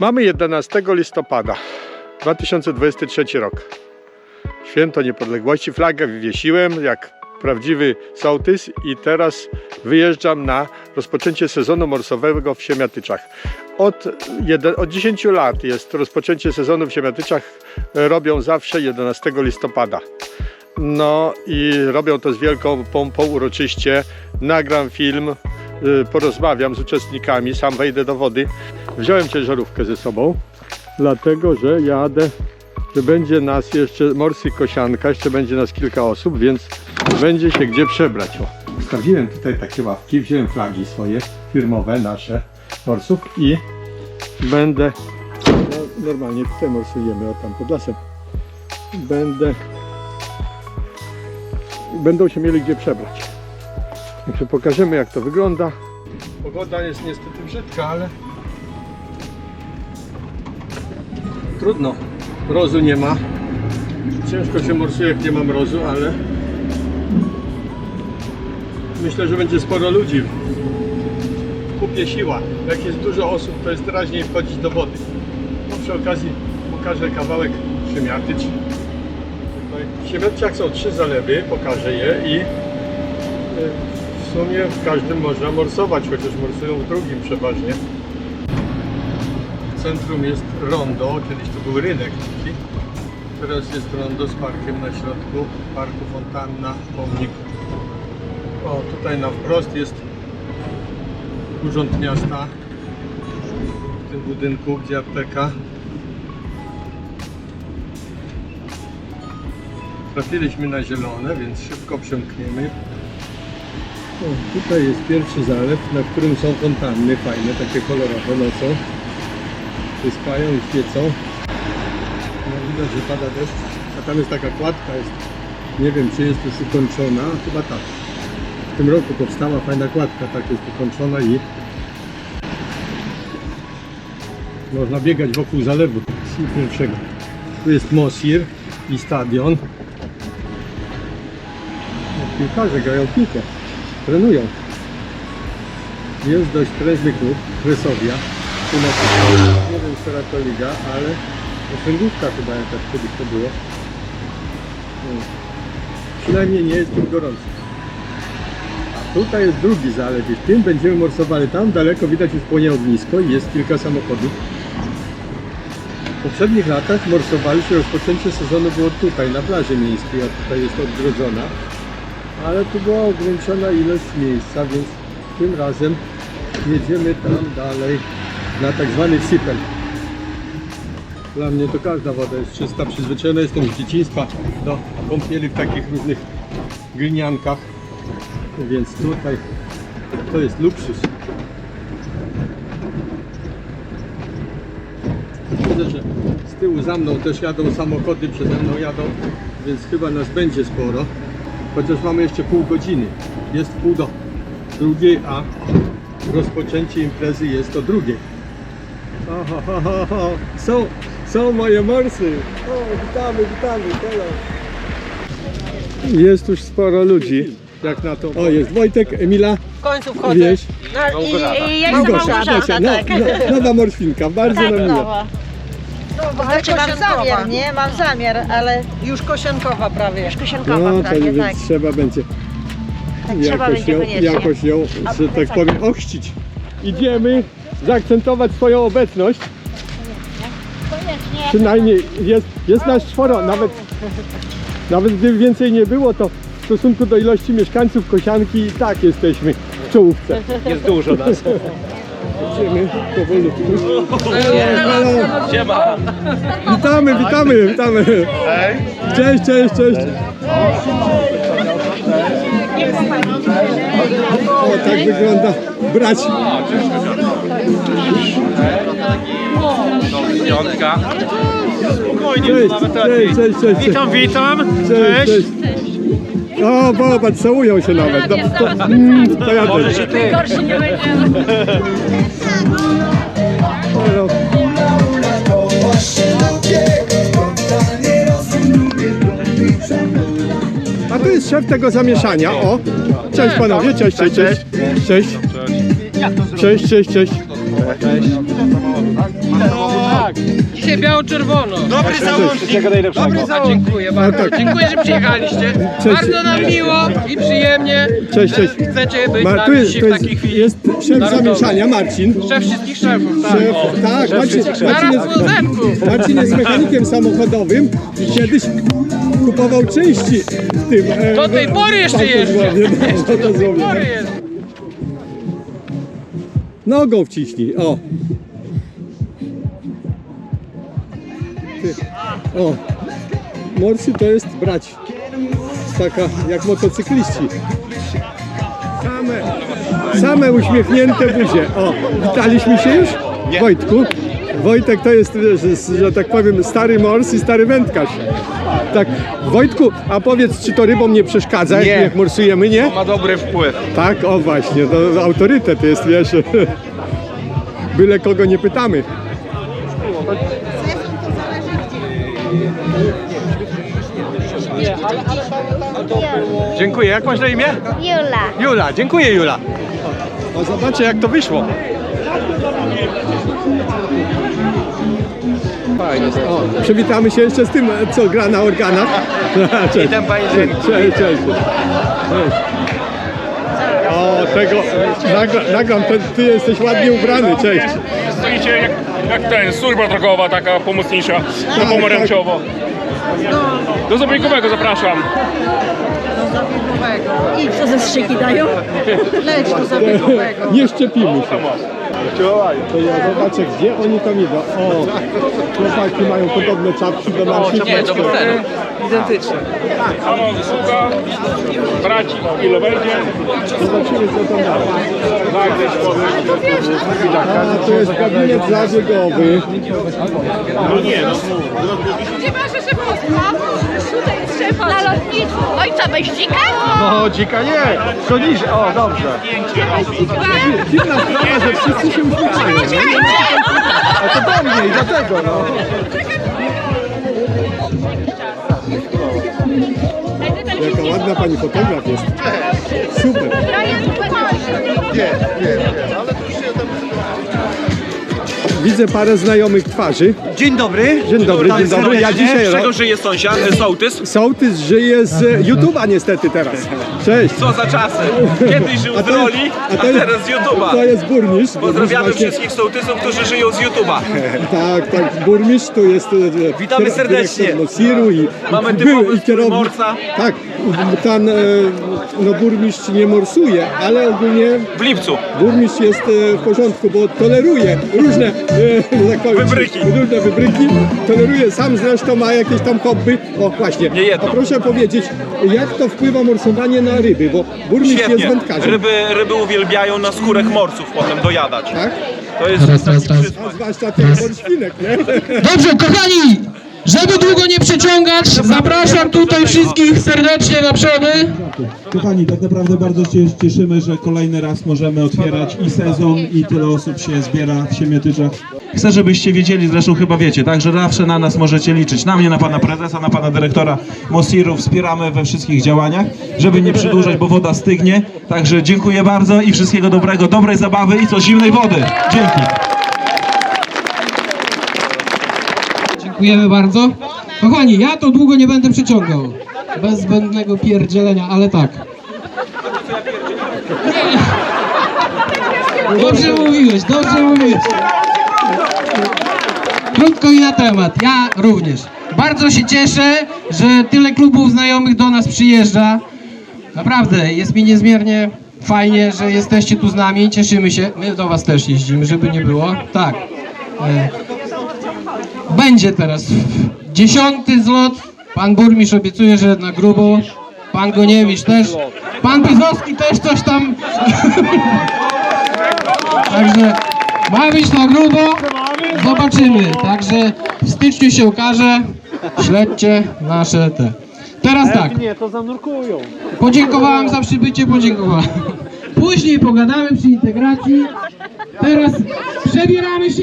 Mamy 11 listopada 2023 rok. Święto Niepodległości. Flagę wywiesiłem jak prawdziwy sołtys i teraz wyjeżdżam na rozpoczęcie sezonu morsowego w Siemiatyczach. Od, jeden, od 10 lat jest rozpoczęcie sezonu w Siemiatyczach. Robią zawsze 11 listopada. No i robią to z wielką pompą uroczyście. Nagram film, porozmawiam z uczestnikami, sam wejdę do wody. Wziąłem ciężarówkę ze sobą, dlatego że jadę, że będzie nas jeszcze morsy kosianka, jeszcze będzie nas kilka osób, więc będzie się gdzie przebrać. O. Tutaj takie ławki, wziąłem flagi swoje, firmowe, nasze morsów i będę, no, normalnie tutaj morsujemy, o tam pod lasem, będę, będą się mieli gdzie przebrać. Także pokażemy jak to wygląda. Pogoda jest niestety brzydka, ale trudno. Mrozu nie ma. Ciężko się morsuje jak nie ma mrozu, ale myślę, że będzie sporo ludzi. Kupie siła. Jak jest dużo osób, to jest raźniej wchodzić do wody. No przy okazji pokażę kawałek Siemiatycz. W Siemiatyczach są trzy zalewy, pokażę je i y, sumie w każdym można morsować, chociaż morsują w drugim przeważnie. W centrum jest rondo, kiedyś to był rynek taki. Teraz jest rondo z parkiem na środku, parku fontanna, pomnik. O, tutaj na wprost jest urząd miasta w tym budynku, gdzie apteka. Trafiliśmy na zielone, więc szybko przemkniemy. O, tutaj jest pierwszy zalew, na którym są fontanny fajne, takie kolorowe nocą. Wyskają i świecą. No, widać, że pada deszcz. A tam jest taka kładka, jest, nie wiem czy jest już ukończona, chyba tak. W tym roku powstała fajna kładka, tak jest ukończona i można biegać wokół zalewu pierwszego. Tu jest Mosir i stadion. Piłkarze grają piłkę, trenują. Jest dość prężny klub, Kresowia. Tu na nie wiem, która to liga, ale okręgówka chyba jakaś kiedyś to było. No. Przynajmniej nie jest tu gorąco. A tutaj jest drugi zalew i w tym będziemy morsowali. Tam daleko widać już płonie ognisko i jest kilka samochodów. W poprzednich latach morsowaliśmy, rozpoczęcie sezonu było tutaj, na plaży miejskiej, a tutaj jest odgrodzona. Ale tu była ograniczona ilość miejsca, więc tym razem jedziemy tam dalej na tak zwany sypel. Dla mnie to każda woda jest czysta, przyzwyczajona jestem z dzieciństwa do kąpieli w takich różnych gliniankach, więc tutaj to jest luksus. Widzę, że z tyłu za mną też jadą samochody, przede mną jadą, więc chyba nas będzie sporo. Chociaż mamy jeszcze pół godziny. Jest pół do drugiej, a rozpoczęcie imprezy jest o drugiej. Są, są moje morsy. O, witamy, witamy. Hello. Jest już sporo ludzi. Jak na to. O, jest Wojtek, Emila, W końcu wchodzę. wieś. No, i, i ja jestem Małgosia, Małgorzata, no, tak. no, nowa morfinka, bardzo Tak, nam miło. nowa. Znaczy mam zamiar, nie? Mam zamiar, ale Już kosiankowa prawie. już kosiankowa No, to prawie, więc tak. trzeba będzie tak trzeba jakoś będzie ją, koniecznie. jakoś ją, że tak powiem, ochrzcić. Idziemy zaakcentować swoją obecność. Koniecznie. Przynajmniej jest, jest nas czworo, nawet, nawet gdyby więcej nie było, to w stosunku do ilości mieszkańców Kosianki i tak jesteśmy w czołówce. Jest dużo nas. Idziemy powolutku. Siema. Witamy, witamy, witamy. Cześć, cześć, cześć. O, tak wygląda brać. Piątka. Spokojnie, Cześć, nawet lepiej. cześć, cześć, cześć. Witam, witam. Cześć, cześć. O, popatrz, całują się nawet. No, to, mm, to ja też. Halo. A to jest szef tego zamieszania, o. Cześć panowie, cześć, cześć, cześć. Cześć. Cześć, cześć, cześć. Biało-czerwono. Dobry załącznik. Dobry A załącznik. dziękuję bardzo. Dziękuję, że przyjechaliście. Cześć. Bardzo nam miło i przyjemnie, Cześć, że cześć. chcecie być Ma, na tu jest, to w jest, takiej chwili. jest szef narodowej. zamieszania, Marcin. Szef wszystkich szefów, tak. Szef, tak, Marcin, Marcin, Zaraz jest, w Łódzenku. Marcin jest mechanikiem samochodowym i kiedyś kupował części w tym. e, Do tej pory jeszcze jeżdżę. No, w autozłomie. Chory jest. Nogą wciśnij, o. Ty. O. Morsy to jest brać. Taka jak motocykliści. Same, same uśmiechnięte buzie. O, witaliśmy się już? Wojtku. Wojtek to jest, że, że tak powiem, stary mors i stary wędkarz. Tak, Wojtku, a powiedz, czy to rybom nie przeszkadza, jak, Nie. jak morsujemy, nie? Ma dobry wpływ. Tak, o właśnie, to autorytet jest, wiesz. Byle kogo nie pytamy. Dziękuję. Jak masz na imię? Jula. Jula. Dziękuję, Jula. O, zobaczcie, jak to wyszło. Fajnie. O, przywitamy się jeszcze z tym, co gra na organach. Cześć. Witam pani Cześć, cześć, cześć. Tego, nagra, nagram, ten, ty jesteś ładnie ubrany, cześć. Stoicie jak, jak ten, służba drogowa taka pomocnicza, Tak, na pomarańczowo. Do Zabojkowego zapraszam. I co ze strzyki dają? Leć do zabiegowego. Nie szczepimy się. To ja zobaczę, gdzie oni tam idą. O, chłopaki mają podobne czapki do naszych. Nie, do weselu. Identyczne. Ano zasługa, braci, ile wejdzie. Zobaczymy, co tam ma. A, tu jest gabinet zabiegowy. Gdzie masz szefostwa? Tutaj jest szef na lotnisku. Ojca Beździka? O, dzika nie. To niż. O, dobrze. Dziwna sprawa, że wszyscy się nie? A to do mnie i dlatego, no. Jaka ładna pani fotograf jest. Super. To jest Widzę parę znajomych twarzy. Dzień dobry. Dzień dobry, dzień dobry. Ja dzisiaj Z czego żyje sąsiad, e, sołtys? Sołtys żyje z e, YouTube'a niestety teraz. Cześć. Co za czasy? Kiedyś żył z to jest- roli, a a to jest- teraz z YouTube'a. To jest burmistrz. Pozdrawiamy Burmistrz wszystkich sołtysów, którzy żyją z YouTube'a. Tak, tak, burmistrz tu jest. e, Witamy serdecznie. dyrektor i Mamy był typowy i kierownik. morsa. Tak, ten e, no burmistrz nie morsuje, ale ogólnie W lipcu. burmistrz jest e, w porządku, bo toleruje różne e, tak powiem, Wybryki. Różne wybryki. Toleruje sam zresztą ma jakieś tam hobby. O właśnie. Nie jedno. A proszę powiedzieć, jak to wpływa morsowanie na ryby, bo burmistrz jest Świetnie. wędkarzem. Ryby, ryby uwielbiają na skórek morców potem dojadać. Tak? To jest taki przysmak. A zwłaszcza tych morświnek, nie? Dobrze, kochani, żeby długo nie przeciągać, zapraszam tutaj wszystkich serdecznie na przody. Kochani, tak naprawdę bardzo się cieszymy, że kolejny raz możemy otwierać i sezon i tyle osób się zbiera w Siemiatyczach. Chcę, żebyście wiedzieli, zresztą chyba wiecie, tak, że zawsze na nas możecie liczyć. Na mnie, na pana prezesa, na pana dyrektora Mosiru wspieramy we wszystkich działaniach, żeby nie przedłużać, bo woda stygnie. Także dziękuję bardzo i wszystkiego dobrego, dobrej zabawy i co zimnej wody. Dzięki. Dziękujemy bardzo. Kochani, ja to długo nie będę przeciągał. Bez zbędnego pierdzielenia, ale tak. Dobrze mówiłeś, dobrze mówiłeś. Krótko i na temat. Ja również. Bardzo się cieszę, że tyle klubów znajomych do nas przyjeżdża. Naprawdę, jest mi niezmiernie fajnie, że jesteście tu z nami. Cieszymy się. My do was też jeździmy, żeby nie było. Tak. Będzie teraz dziesiąty zlot. Pan burmistrz obiecuje, że na grubo. Pan Goniewicz też. Pan Pizowski też coś tam. Także ma być na grubo. Zobaczymy. Także w styczniu się okaże. Śledźcie nasze te. Teraz tak. Nie, to zanurkują. Podziękowałem za przybycie, podziękowałem. Później pogadamy przy integracji. Teraz przebieramy się.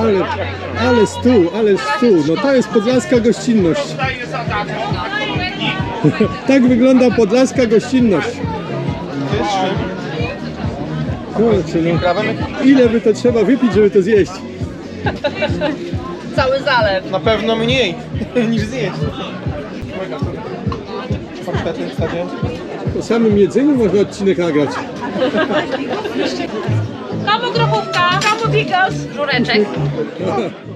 Ale, ale stół, ale stół. No to jest podlaska gościnność. tak wygląda podlaska gościnność. Kurczę, no. Ile by to trzeba wypić, żeby to zjeść? Cały zalew. Na pewno mniej niż zjeść. Po samym jedzeniu można odcinek nagrać. Komu grobówka? Komu bigos? Żureczek.